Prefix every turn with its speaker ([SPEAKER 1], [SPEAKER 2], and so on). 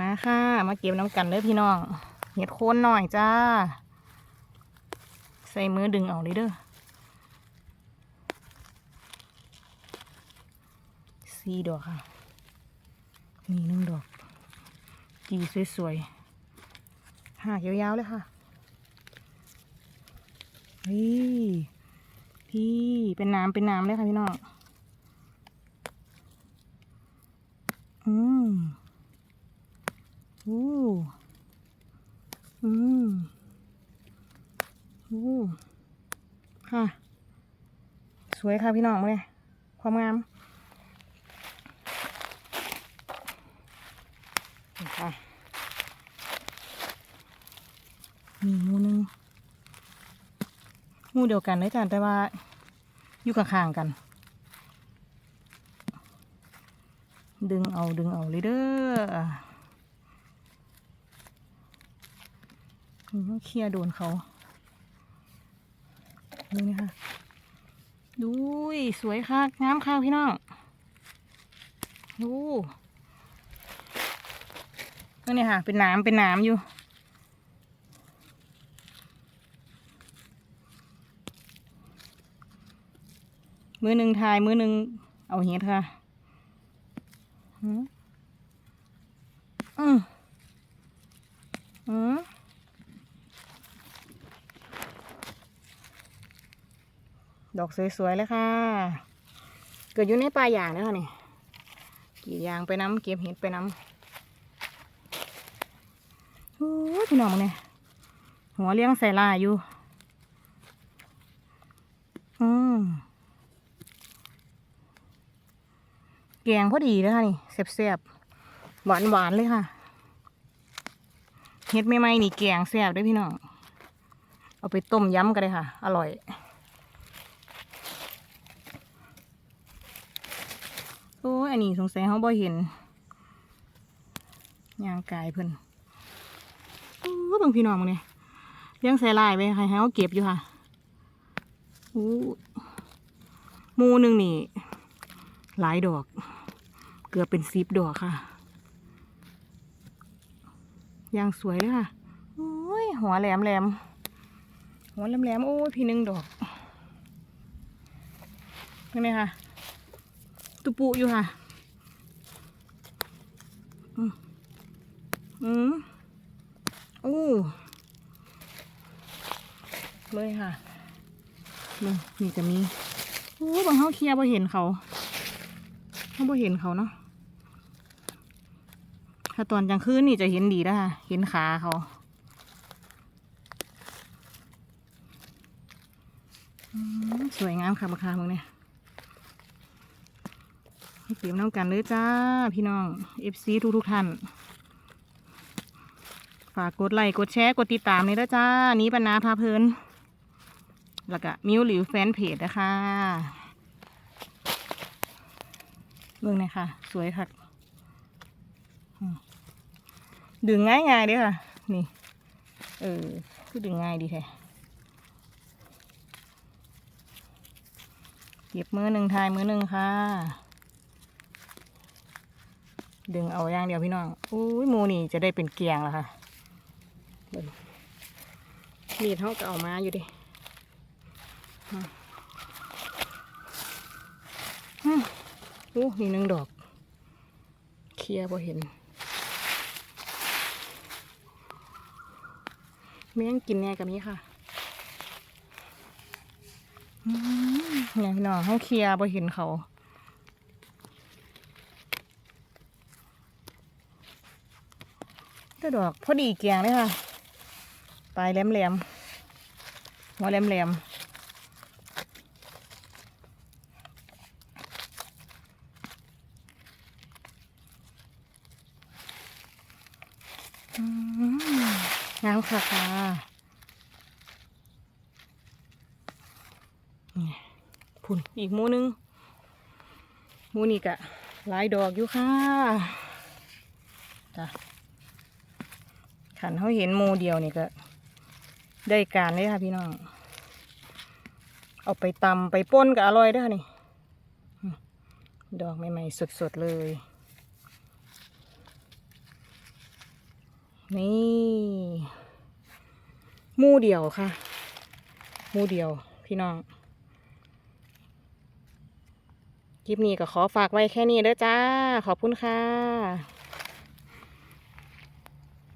[SPEAKER 1] มาค่ะ มาเก็บน้ำกันเด้อพี่น้องเห็ดโคนหน่อยจ้า ใส่มือดึงเอาเลยเด้อสี่ดอกค่ะนี่หนึ่งดอกจีสวยๆหากยาวๆเลยค่ะนี่พี่เป็นน้ำเป็นน้ำเลยค่ะพี่น้องอืม อู้อืมอู้ค่ะ สวยค่ะพี่น้องเลยความงามค่ะมีมูนึงมูเดียวกันเลยจ้ะแต่ว่าอยู่ข้างๆกัน ดึงเอาดึงเอาเลยเด้อ อืมเคลียร์โดนเขาดูนี่ค่ะดูสวยค่ะงามค่ะพี่น้อง ดูนี่ค่ะ เป็นน้ำเป็นน้ำอยู่มือหนึ่งทายมือหนึ่งเอาเห็ดค่ะอืมอืมอืม ดอกสวยๆเลยค่ะ เกิดอยู่ในป่าอย่างนะคะนี่กรีดยางไปน้ำเก็บเห็ดไปน้ำโอ้พี่น้องเนี่ยหัวเลี้ยงใส่ลายอยู่ อืมแกงพอดีเลยค่ะนี่แซ่บๆหวานหวานๆเลยค่ะเฮ็ดไม่ไหมๆนี่แกงแซ่บด้วยพี่น้อง เอาไปต้มยำก็ได้ค่ะ อร่อย โอ้ ยอันนี้สงสัยเขาบ่เห็นยางกายเพิ่นโอ้บางพี่น้องมึงเนี่ยเลี้ยงใส่ลายไปให้เขาเก็บอยู่ค่ะโอ้มูหนึ่งนี่ หลายดอก เกือบเป็นสิบดอกค่ะยางสวยเลยค่ะโอ้ยหัวแหลมแหลมหัวแหลมแหลมโอ้ยพี่หนึ่งดอกนี่ไหมคะ ตุปุอยู่ค่ะ อืมอืมโอ้เลยค่ะนี่นี่จะมีโอ้บางเขาเคลียร์พอเห็นเขาเขาบ่เห็นเขาเนาะ ถ้าตอนกลางคืนนี่จะเห็นดีนะคะเห็นขาเขาสวยงามค่ะราคามึงเนี่ย เก็บน้ำกันเลยจ้าพี่น้อง FC ทุกทุกท่าน ฝากกดไลค์กดแชร์กดติดตามเลยนะจ้า นี้ปนาพาเพลินแล้วก็มิวหรือแฟนเพจนะคะเบิ่งหน่อยค่ะ สวยค่ะ ดึงง่ายง่ายๆเด้อค่ะ นี่ เออ คือดึงง่ายดีแท้เก็บมือหนึ่งทายมือหนึ่งค่ะ ดึงเอาอย่างเดียวพี่น้องอุ้ยหมูนี่จะได้เป็นเกียงแล้วค่ะมีดเขาก็เอามาอยู่ดิอืมอืมโอ้มีหนึ่งดอก เคลียร์พอเห็นแม่งกินแน่กับนี้ค่ะเนี่ยพี่น้องเขาเคลียร์พอเห็นเขา ก็ดอกพอดีแกงเลยค่ะ ปลายแหลมๆหัวแหลมๆอืมงามค่ะค่ะพุ่นอีกมูหนึงมูนี่กะหลายดอกอยู่ค่ะจ้ะ ขันเขาเห็นมูเดียวนี่ก็ ได้การเลยค่ะพี่น้อง เอาไปตำไปป้นก็อร่อยด้วยนี่ ดอกใหม่ๆสดๆเลย นี่มูเดียวค่ะ มูเดียวพี่น้อง คลิปนี้ก็ขอฝากไว้แค่นี้เด้อจ้า ขอบคุณค่ะ